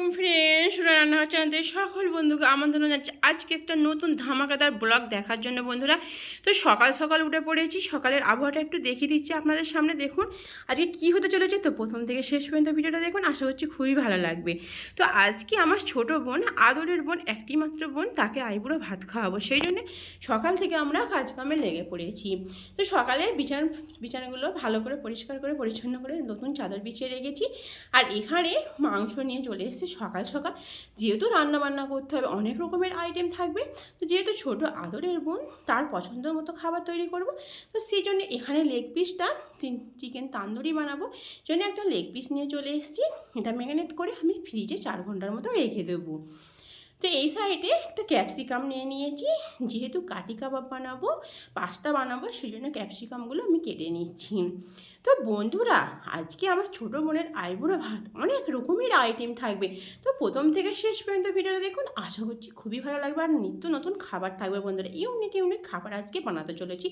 cumprir. রান্না চ্যানেলের সকল বন্ধুকে আমন্ত্রণ জানাচ্ছি। আজকে একটা নতুন ধামাকাদার ব্লগ দেখার জন্য বন্ধুরা। তো সকাল সকাল উঠে পড়েছি, সকালের আবহাওয়াটা একটু দেখিয়ে দিচ্ছি আপনাদের সামনে। দেখুন, আজকে কি হতে চলেছে? তো প্রথম থেকে শেষ পর্যন্ত ভিডিওটা দেখুন, আশা করছি খুবই ভালো লাগবে। তো আজকে আমার ছোট বোন, আদরের বোন একটি মাত্র বোন, তাকে আইবুড়ো ভাত খাওয়াবো। সেই জন্যে সকাল থেকে আমরা কাজকামে লেগে পড়েছি। তো সকালে বিছানা, বিছানাগুলো ভালো করে পরিষ্কার করে, পরিচ্ছন্ন করে নতুন চাদর বিছিয়ে রেখেছি। আর এখানে মাংস নিয়ে চলে এসেছে সকাল সকাল। যেহেতু রান্নাবান্না করতে হবে, অনেক রকমের আইটেম থাকবে। তো যেহেতু ছোট আদরের বোন, তার পছন্দের মতো খাবার তৈরি করব। তো সেই জন্য এখানে লেগ পিসটা চিকেন তান্দুরি বানাবো। জন্য একটা লেগ পিস নিয়ে চলে এসেছি। এটা ম্যারিনেট করে আমি ফ্রিজে চার ঘণ্টার মতো রেখে দেবো। তো এই সাইডে একটা ক্যাপসিকাম নিয়ে নিয়েছি। যেহেতু কাটি কাবাব বানাবো, পাস্তা বানাবো সেই জন্য ক্যাপসিকামগুলো আমি কেটে নিচ্ছি। তো বন্ধুরা, আজকে আমার ছোটো বোনের আইবুড়ো ভাত অনেক রকমের আইটেম থাকবে। তো প্রথম থেকে শেষ পর্যন্ত ভিডিওটা দেখুন। আশা করছি খুবই ভালো লাগবে। আর নিত্য নতুন খাবার থাকবে বন্ধুরা। ইউনিক ইউনিক খাবার আজকে বানাতে চলেছি।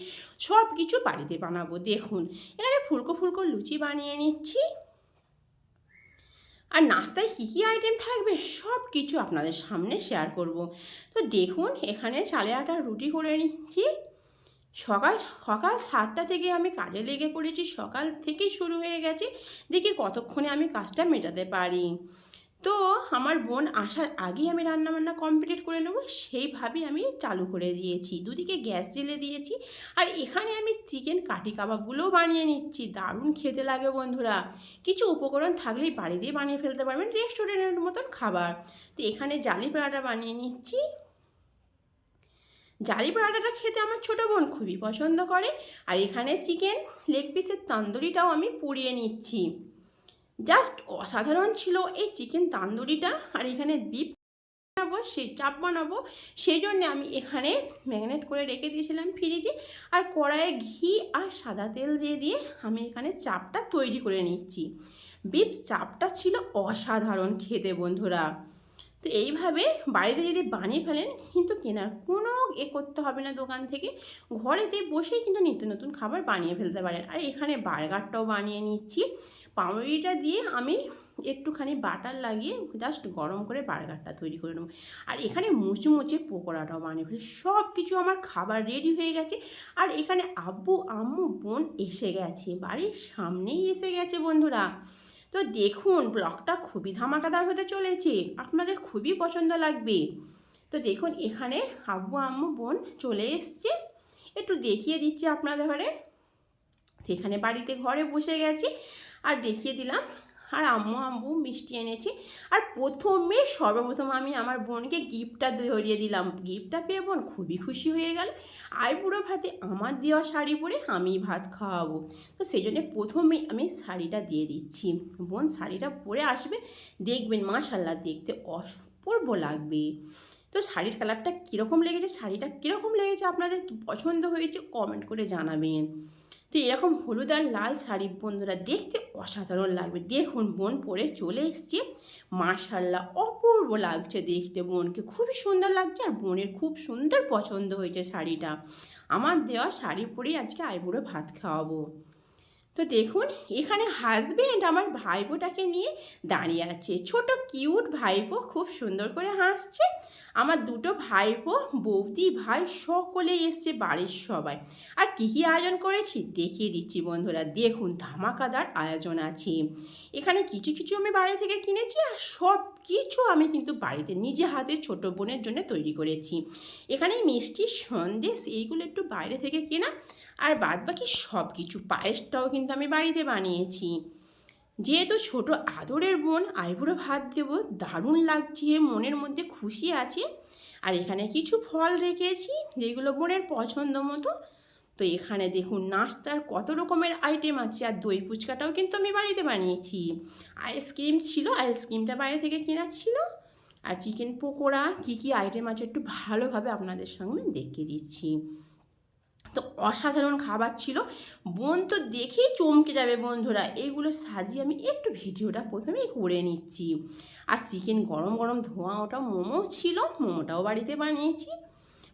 সব কিছু বাড়িতে বানাবো। দেখুন, এখানে ফুলকো ফুলকো লুচি বানিয়ে নিচ্ছি। আর নাস্তায় কী কী আইটেম থাকবে সব কিছু আপনাদের সামনে শেয়ার করব। তো দেখুন, এখানে চালে আটা রুটি করে নিচ্ছি। সকাল সকাল সাতটা থেকে আমি কাজে লেগে পড়েছি, সকাল থেকে শুরু হয়ে গেছে। দেখি কতক্ষণে আমি কাজটা মেটাতে পারি। তো আমার বোন আসার আগেই আমি রান্নাবান্না কমপ্লিট করে নেব সেইভাবেই আমি চালু করে দিয়েছি। দুদিকে গ্যাস জেলে দিয়েছি আর এখানে আমি চিকেন কাটি কাবাবগুলোও বানিয়ে নিচ্ছি। দারুণ খেতে লাগে বন্ধুরা। কিছু উপকরণ থাকলেই বাড়ি দিয়ে বানিয়ে ফেলতে পারবেন রেস্টুরেন্টের মতন খাবার। তো এখানে জালি পরাটা বানিয়ে নিচ্ছি। জালি পরাটাটা খেতে আমার ছোটো বোন খুবই পছন্দ করে। আর এখানে চিকেন লেগ পিসের তান্দুরিটাও আমি পুড়িয়ে নিচ্ছি। জাস্ট অসাধারণ ছিল এই চিকেন তান্দুরিটা, আর এখানে বিফ বানাবো, সেই চাপ বানাবো, সেই জন্য আমি এখানে ম্যাগনেট করে রেখে দিয়েছিলাম ফ্রিজে, আর কড়াইয়ে ঘি আর সাদা তেল দিয়ে দিয়ে আমি এখানে চাপটা তৈরি করে নিচ্ছি। বিফ চাপটা ছিল অসাধারণ খেতে বন্ধুরা। তো এইভাবে বাড়িতে যদি বানিয়ে ফেলেন, কিন্তু কেনার কোনো এ করতে হবে না দোকান থেকে। ঘরেতে বসেই কিন্তু নিত্য নতুন খাবার বানিয়ে ফেলতে পারেন। আর এখানে বার্গারটাও বানিয়ে নিচ্ছি। পাউরুটিটা দিয়ে আমি একটুখানি বাটার লাগিয়ে জাস্ট গরম করে বার্গারটা তৈরি করে নেব। আর এখানে মুচমুচে পকোড়াটাও বানিয়ে ফেলি সব কিছু আমার খাবার রেডি হয়ে গেছে। আর এখানে আব্বু, আম্মু, বোন এসে গেছে। বাড়ির সামনেই এসে গেছে বন্ধুরা। তো দেখুন, ব্লগটা খুবই ধামাকাদার হতে চলেছে। আপনাদের খুবই পছন্দ লাগবে। তো দেখুন, এখানে আব্বু, আম্মু, বোন চলে এসছে। একটু দেখিয়ে দিচ্ছি আপনাদের ঘরে। সেখানে বাড়িতে ঘরে বসে গেছি। আর দেখিয়ে দিলাম। আর আম্মু আম্মু মিষ্টি এনেছি। আর প্রথমে, সর্বপ্রথম আমি আমার বোনকে গিফটটা ধরিয়ে দিলাম। গিফটটা পেয়ে বোন খুবই খুশি হয়ে গেল। আর পুরো ভাতে আমার দেওয়া শাড়ি পরে আমি ভাত খাওয়াবো। তো সেই জন্য প্রথমেই আমি শাড়িটা দিয়ে দিচ্ছি। বোন শাড়িটা পরে আসবে। দেখবেন মাশাল্লাহ দেখতে অপূর্ব লাগবে। তো শাড়ির কালারটা কীরকম লেগেছে, শাড়িটা কীরকম লেগেছে আপনাদের পছন্দ হয়েছে কমেন্ট করে জানাবেন। তো এরকম হলুদ আর লাল শাড়ি বন্ধুরা দেখতে অসাধারণ লাগবে। দেখুন বোন পরে চলে এসছে। মার্শাল্লাহ অপূর্ব লাগছে দেখতে বোনকে খুবই সুন্দর লাগছে আর বোনের খুব সুন্দর পছন্দ হয়েছে শাড়িটা। আমার দেওয়া শাড়ি পরেই আজকে আইবুড়ো ভাত খাওয়াবো। তো দেখুন, এখানে হাজব্যান্ড আমার ভাইপোটাকে নিয়ে দাঁড়িয়ে আছে। ছোট কিউট ভাইপো খুব সুন্দর করে হাসছে। আমার দুটো ভাইপো, বৌদি, ভাই সকলেই এসছে বাড়ির সবাই। আর কী কী আয়োজন করেছি? দেখিয়ে দিচ্ছি বন্ধুরা। দেখুন, ধামাকাদার আয়োজন আছে। এখানে কিছু কিছু আমি বাইরে থেকে কিনেছি আর সব কিছু আমি কিন্তু বাড়িতে নিজে হাতে ছোট বোনের জন্য তৈরি করেছি। এখানে মিষ্টি, সন্দেশ এইগুলো একটু বাইরে থেকে কেনা আর বাদ বাকি সব কিছু পায়েসটাও কিন্তু আমি বাড়িতে বানিয়েছি। যেহেতু ছোট আদরের বোন, আইবুড়ো ভাত দেবো, দারুণ লাগছে, মনের মধ্যে খুশি আছে। আর এখানে কিছু ফল রেখেছি যেগুলো বোনের পছন্দ মতো তো এখানে দেখুন, নাস্তার কত রকমের আইটেম আছে আর দই ফুচকাটাও কিন্তু আমি বাড়িতে বানিয়েছি। আইসক্রিম ছিল আইসক্রিমটা বাইরে থেকে কেনা ছিল। আর চিকেন পকোড়া, কী কী আইটেম আছে একটু ভালোভাবে আপনাদের সঙ্গে দেখিয়ে দিচ্ছি। তো অসাধারণ খাবার ছিল। বোন তো দেখেই চমকে যাবে বন্ধুরা। এইগুলো সাজিয়ে আমি একটু ভিডিওটা প্রথমেই করে নিচ্ছি। আর চিকেন গরম গরম ধোঁয়া ওটা মোমো ছিল, মোমোটাও বাড়িতে বানিয়েছি।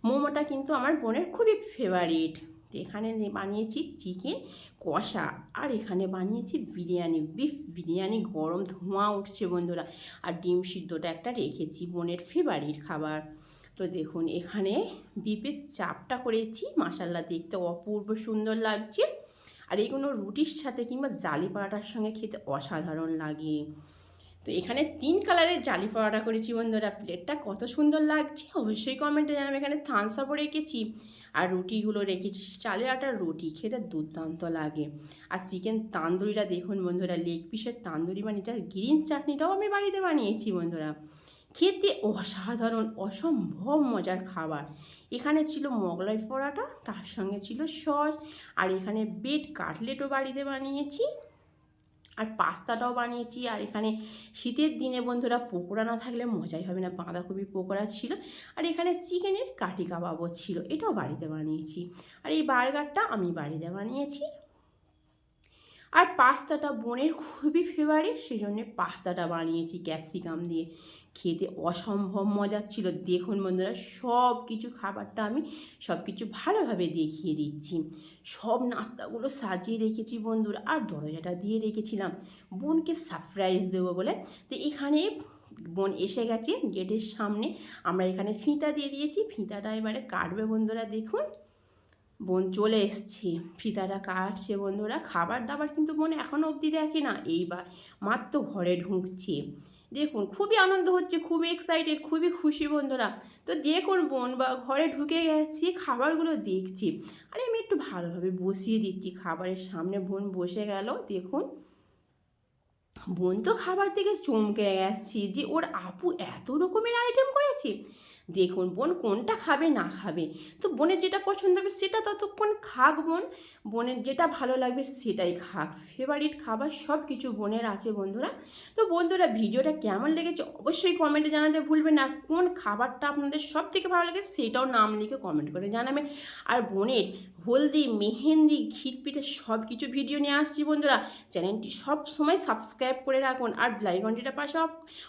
মোমোটা কিন্তু আমার বোনের খুবই ফেভারিট এখানে বানিয়েছি চিকেন কষা। আর এখানে বানিয়েছি বিরিয়ানি। বিফ, বিরিয়ানি গরম ধোঁয়া উঠছে বন্ধুরা। আর ডিম সিদ্ধটা একটা রেখেছি বোনের ফেভারিট খাবার। তো দেখুন, এখানে বিফের চাপটা করেছি মাসাল্লা দেখতে অপূর্ব সুন্দর লাগছে। আর এইগুলো রুটির সাথে কিংবা জালি পরাটার সঙ্গে খেতে অসাধারণ লাগে। তো এখানে তিন কালারের জালি পরোটা করেছি বন্ধুরা। প্লেটটা কত সুন্দর লাগছে। অবশ্যই কমেন্টে জানাবে এখানে থামস আপও রেখেছি। আর রুটিগুলো রেখেছি। চালের আটার রুটি খেতে দুর্দান্ত লাগে। আর চিকেন তান্দুরিটা দেখুন বন্ধুরা। লেগ পিসের তান্দুরি বানিয়েছি আর গ্রিন চাটনিটাও আমি বাড়িতে বানিয়েছি বন্ধুরা। খেতে অসাধারণ, অসম্ভব মজার খাবার। এখানে ছিল মোগলাই পরোটা, তার সঙ্গে ছিল সস। আর এখানে বেড কাটলেটও বাড়িতে বানিয়েছি। আর পাস্তাটাও বানিয়েছি। আর এখানে শীতের দিনে বন্ধুরা পকোড়া না থাকলে মজাই হবে না। বাঁধাকপি পকোড়া ছিল। আর এখানে চিকেনের কাটি কাবাবও ছিল। এটাও বাড়িতে বানিয়েছি। আর এই বার্গারটা আমি বাড়িতে বানিয়েছি। আর পাস্তাটা বোনের খুবই ফেভারিট সেই জন্যে পাস্তাটা বানিয়েছি ক্যাপসিকাম দিয়ে। খেতে অসম্ভব মজার ছিল। দেখুন বন্ধুরা সব কিছু খাবারটা আমি সব কিছু ভালোভাবে দেখিয়ে দিচ্ছি। সব নাস্তাগুলো সাজিয়ে রেখেছি বন্ধুরা, আর দরজাটা দিয়ে রেখেছিলাম। বোনকে সারপ্রাইজ দেবো বলে। তো এখানে বোন এসে গেছে গেটের সামনে। আমরা এখানে ফিতা দিয়ে দিয়েছি। ফিতাটা এবারে কাটবে বন্ধুরা, দেখুন। বোন চলে এসছে। ফিতাটা কাটছে বন্ধুরা। খাবার দাবার কিন্তু বোন এখনও অবধি দেখে না। এইবার মাত্র ঘরে ঢুকছে। দেখুন, খুবই আনন্দ হচ্ছে, খুবই এক্সাইটেড খুবই খুশি বন্ধুরা। তো দেখুন বোন, বা ঘরে ঢুকে গেছি, খাবারগুলো দেখছি। আরে আমি একটু ভালোভাবে বসিয়ে দিচ্ছি খাবারের সামনে। বোন বসে গেল, দেখুন। বোন তো খাবার থেকে চমকে গেছি যে, ওর আপু এত রকমের আইটেম করেছে। দেখুন, বোন কোনটা খাবে, না খাবে। তো বোনের যেটা পছন্দ হবে সেটা ততক্ষণ খাক বোন। বোনের যেটা ভালো লাগবে সেটাই খাক। ফেভারিট খাবার সব কিছু বোনের আছে বন্ধুরা। তো বন্ধুরা, ভিডিওটা কেমন লেগেছে অবশ্যই কমেন্টে জানাতে ভুলবেন না। কোন খাবারটা আপনাদের সব থেকে ভালো লাগে সেটাও নাম লিখে কমেন্ট করে জানাবেন। আর বোনের হলদি, মেহেন্দি ক্ষীরপিঠে সব কিছু ভিডিও নিয়ে আসছি বন্ধুরা। চ্যানেলটি সব সময় সাবস্ক্রাইব করে রাখুন। আর লাইকনটিটা পাশে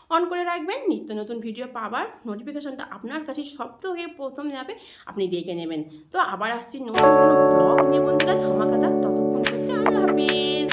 অন করে রাখবেন। নিত্য নতুন ভিডিও পাবার নোটিফিকেশনটা আপনার কাছে সব হয়ে প্রথম যাবে, আপনি দেখে নেবেন। তো আবার আসছি নতুন ব্লগ নিয়ে বন্ধুরা, ধামাকাদার ততক্ষণ করতে আল্লাহ হাফিজ।